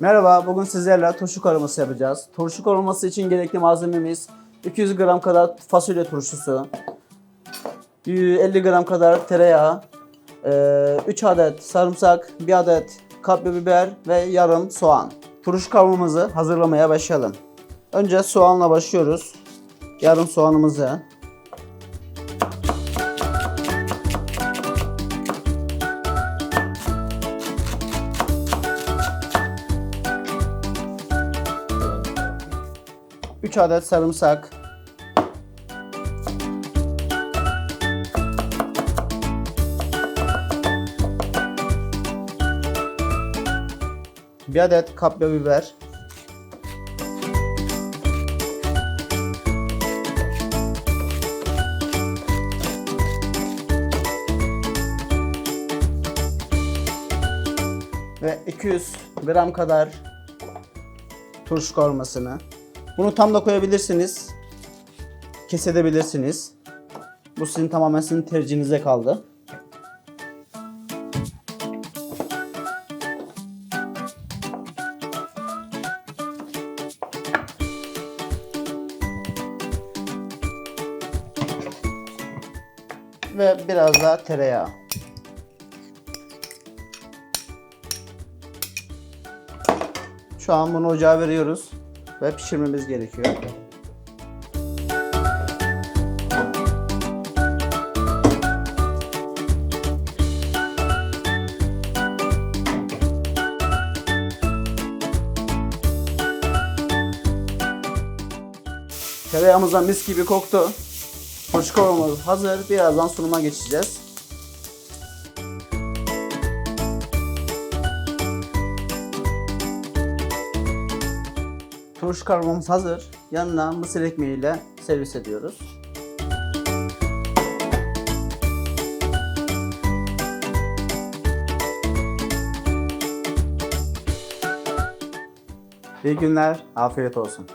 Merhaba, bugün sizlerle turşu kavurması yapacağız. Turşu kavurması için gerekli malzememiz 200 gram kadar fasulye turşusu, 50 gram kadar tereyağı, 3 adet sarımsak, 1 adet kapya biber ve yarım soğan. Turşu kavurmamızı hazırlamaya başlayalım. Önce soğanla başlıyoruz. Yarım soğanımızı, Üç adet sarımsak, bir adet kapya biber, ve 200 gram kadar turşu kavurmasını. Bunu tam da koyabilirsiniz. Kesebilirsiniz. Bu sizin tamamen sizin tercihinize kaldı. Ve biraz daha tereyağı. Şu an bunu ocağa veriyoruz ve pişirmemiz gerekiyor. Tereyağımızdan mis gibi koktu. Kavurmamız hazır. Birazdan sunuma geçeceğiz. Turşu kavurmamız hazır. Yanına mısır ekmeğiyle servis ediyoruz. İyi günler, afiyet olsun.